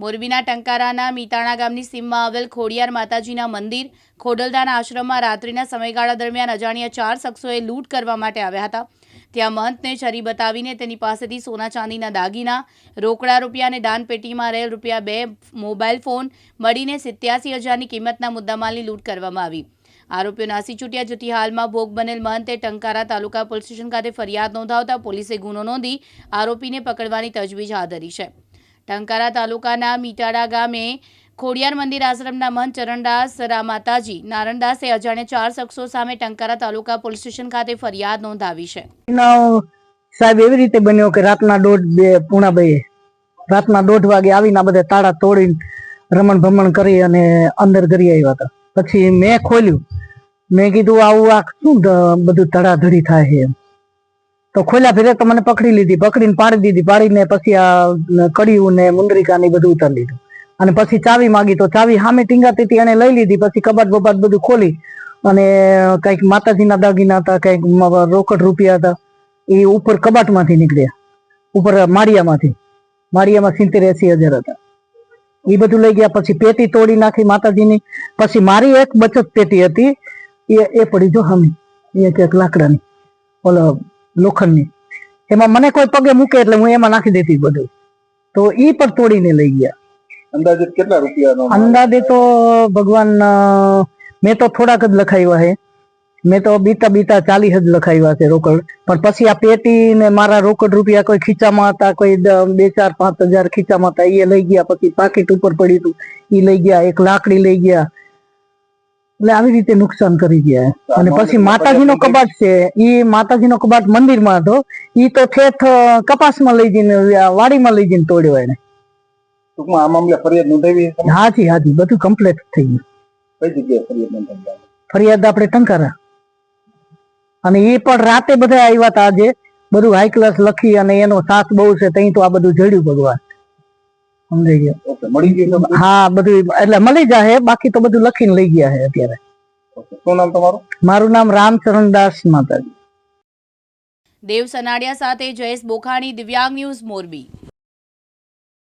મોરબીના ટંકારાના મીતાણા ગામની સીમમાં આવેલ ખોડિયાર માતાજીના મંદિર ખોડલદાના આશ્રમમાં રાત્રિના સમયગાળા દરમિયાન અજાણ્યા ચાર શખ્સોએ લૂંટ કરવા માટે આવ્યા હતા. ત્યાં મહંતને છરી બતાવીને તેની પાસેથી સોના ચાંદીના દાગીના, રોકડા રૂપિયા અને દાનપેટીમાં રહેલ રૂપિયા બે મોબાઈલ ફોન મળીને સિત્યાસી હજારની કિંમતના મુદ્દામાલની લૂંટ કરવામાં આવી. આરોપીઓ નાસી છૂટ્યા જેથી હાલમાં ભોગ બનેલ મહંતે ટંકારા તાલુકા પોલીસ સ્ટેશન ખાતે ફરિયાદ નોંધાવતા પોલીસે ગુનો નોંધી આરોપીને પકડવાની તજવીજ હાથ ધરી છે. ટંકારા તાલુકાના મીટાડા ગામે ખોડિયાર મંદિર આશ્રમના મહંત ચરણદાસ રા માતાજી, નારણદાસે અજાણે ચાર શખ્સો સામે ટંકારા તાલુકા પોલીસ સ્ટેશન ખાતે ફરિયાદ નોંધાવી છે. સાહેબ એવી રીતે બન્યો કે રાતના દોઢ બે પૂણા બે રાતના દોઢ વાગે આવીને બધા તાળા તોડીને રમણ ભમણ કરી અને અંદર કરી આવ્યા હતા. પછી મેં ખોલ્યું. મેં કીધું, આવું આ શું બધું ધડાધડી થાય છે તો ખોલ્યા ફેરે તો મને પકડી લીધી. પકડીને પાડી દીધી. પાડીને પછી આ કડિયું ને મુંદરીકા ને બધું ઉતારી લીધું. અને પછી ચાવી માગી તો ચાવી સામે ટીંગાતી હતી, એને લઈ લીધી. પછી કબાટ બબાટ બધું ખોલી અને કંઈક માતાજીના દાગીના હતા, કંઈક રોકડ રૂપિયા હતા. એ ઉપર કબાટમાંથી નીકળ્યા. ઉપર માળિયામાંથી. માળિયામાં સિત્તેર એસી હજાર હતા. એ બધું લઈ ગયા. પછી પેટી તોડી નાખી માતાજીની. પછી મારી એક બચત પેટી હતી. એ એ પડી જો હમી એક એક લાકડાની. ઓલો લોખંડની. એમાં મને કોઈ પગે મૂકે એટલે હું એમાં નાખી દેતી બધું. તો ઈ પણ તોડીને લઈ ગયા. અંદાજે કેટલા રૂપિયાનો અંદાજે તો ભગવાન મેં તો થોડાક જ લખાવ્યા છે. મેં તો બીતા બીતા ચાલીસ જ લખાવ્યા છે રોકડ. પણ પછી આ પેટી ને મારા રોકડ રૂપિયા કોઈ ખીચામાં હતા કોઈ બે ચાર પાંચ હજાર ખીચામાં હતા એ લઈ ગયા. પછી પાકીટ ઉપર પડ્યું હતું એ લઈ ગયા. એક લાકડી લઈ ગયા. એટલે આવી રીતે નુકસાન કરી ગયા અને પછી માતાજીનો કબાટ છે. ઈ માતાજીનો કબાટ મંદિરમાં હતો. ઈ તો ઠેઠ કપાસમાં લઈ જઈને વાડીમાં લઈ જઈને તોડ્યો એને. ટૂંકમાં આ મામલે ફરિયાદ નોંધાવી? હાજી હાજી. બધું કમ્પ્લીટ થઈ ગયું. કઈ જગ્યાએ ફરિયાદ નોંધાવી ફરિયાદ આપણે ટંકારા. અને એ પણ રાતે બધા આવ્યા હતા આજે. બધું હાઈ ક્લાસ લખી અને એનો સાથ બહુ છે તઈ તો આ બધું જડ્યું ભગવાન. સમજાઈ ગયું. ઓકે મળી ગયું હા બધું એટલે મળી જાય બાકી તો બધું લખીને લઈ ગયા છે અત્યારે. ઓકે શું નામ તમારું? મારું નામ રામચરણદાસ માતાજી. દેવ સનાડિયા સાથે જયેશ બોખાણી દિવ્યાંગ ન્યૂઝ મોરબી.